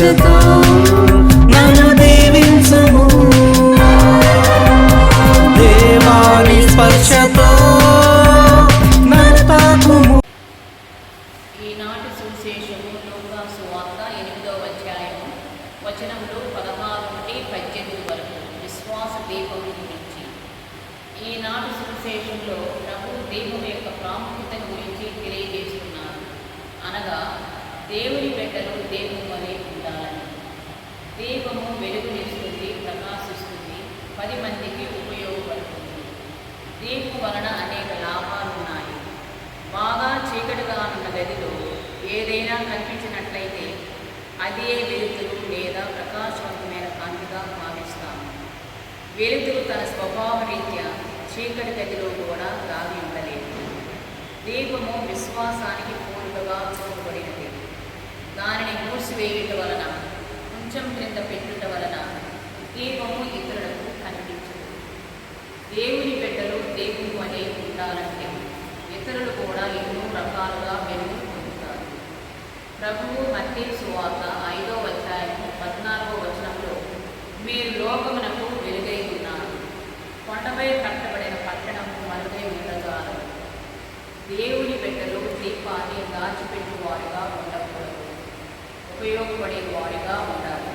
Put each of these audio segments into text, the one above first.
ఆశతో నన్ను దీవించము. దేవాని స్పర్శతో నన్ను తాకుము ఈనాటి సువిశేషము లోకా సువార్త ఎనిమిదవ అధ్యాయము వచనంలో పదహారు నుండి పద్దెనిమిది వరకు విశ్వాస దీపం గురించి. ఈనాటి సువిశేషంలో ప్రభు దీపం యొక్క ప్రాముఖ్యత గురించి తెలియజేస్తున్నారు అనగా దేవుని వెంటను దీపం అనే ఉండాలని. దీపము వెలుగునిస్తుంది ప్రకాశిస్తుంది పది మందికి ఉపయోగపడుతుంది. దీపం వలన అనేక లాభాలు ఉన్నాయి. బాగా చీకటిగా ఉన్న గదిలో ఏదైనా కనిపించినట్లయితే అదే వెలుతురు లేదా ప్రకాశవంతమైన కాంతిగా భావిస్తాము. వెలుతురు తన స్వభావ రీత్యా చీకటి గదిలో కూడా దాగి ఉండలేదు. దీపము విశ్వాసానికి పూర్తిగా చూపబడినది దానిని మూసివేయుట వలన కొంచెం క్రింద పెట్టుట వలన దీపము ఇతరులకు కనిపించదు. దేవుని బిడ్డలు దేవుని అనే ఉండాలంటే ఇతరులు కూడా ఎన్నో రకాలుగా వెలుగు పొందుతారు. ప్రభువు మత్తే సువార్త ఐదో అధ్యాయము పద్నాలుగో వచనంలో మీరు లోకమునకు ఉపయోగపడే వారిగా ఉండాలి.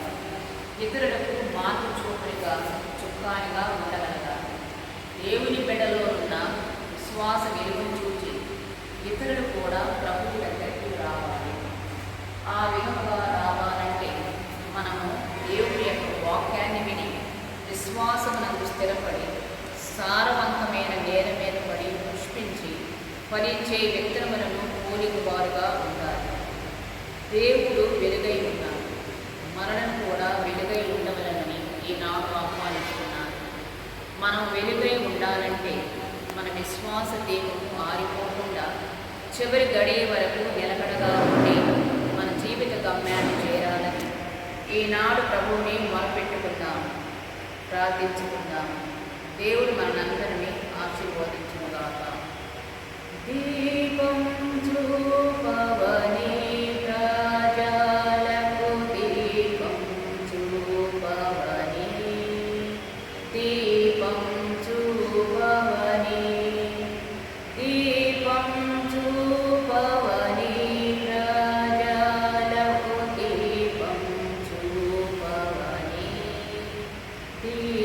ఇతరులకు మాతృ చూపునిగా చుక్కానిగా ఉండగలగాలి. దేవుని బిడ్డలో ఉన్న విశ్వాస వెలుగును చూచి ఇతరులు కూడా ప్రభువు దగ్గరికి రావాలి. ఆ విధంగా రావాలంటే మనము దేవుని యొక్క వాక్యాన్ని విని విశ్వాసమునకు స్థిరపడి సారవంతమైన నేల మీద పడి పుష్పించి ఫలించే వ్యక్తులను పోలిన వారుగా ఉండాలి. దేవుడు మనం వెలుగై ఉండాలంటే మన విశ్వాస దీపం మారిపోకుండా చివరి గడియ వరకు నిలకడగా ఉండి మన జీవిత గమ్యాన్ని చేరాలని ఈనాడు ప్రభువుని మొరపెట్టుకుందాం ప్రార్థించుకుందాం. దేవుడు మనందరినీ ఆశీర్వదించుకుంటాం Y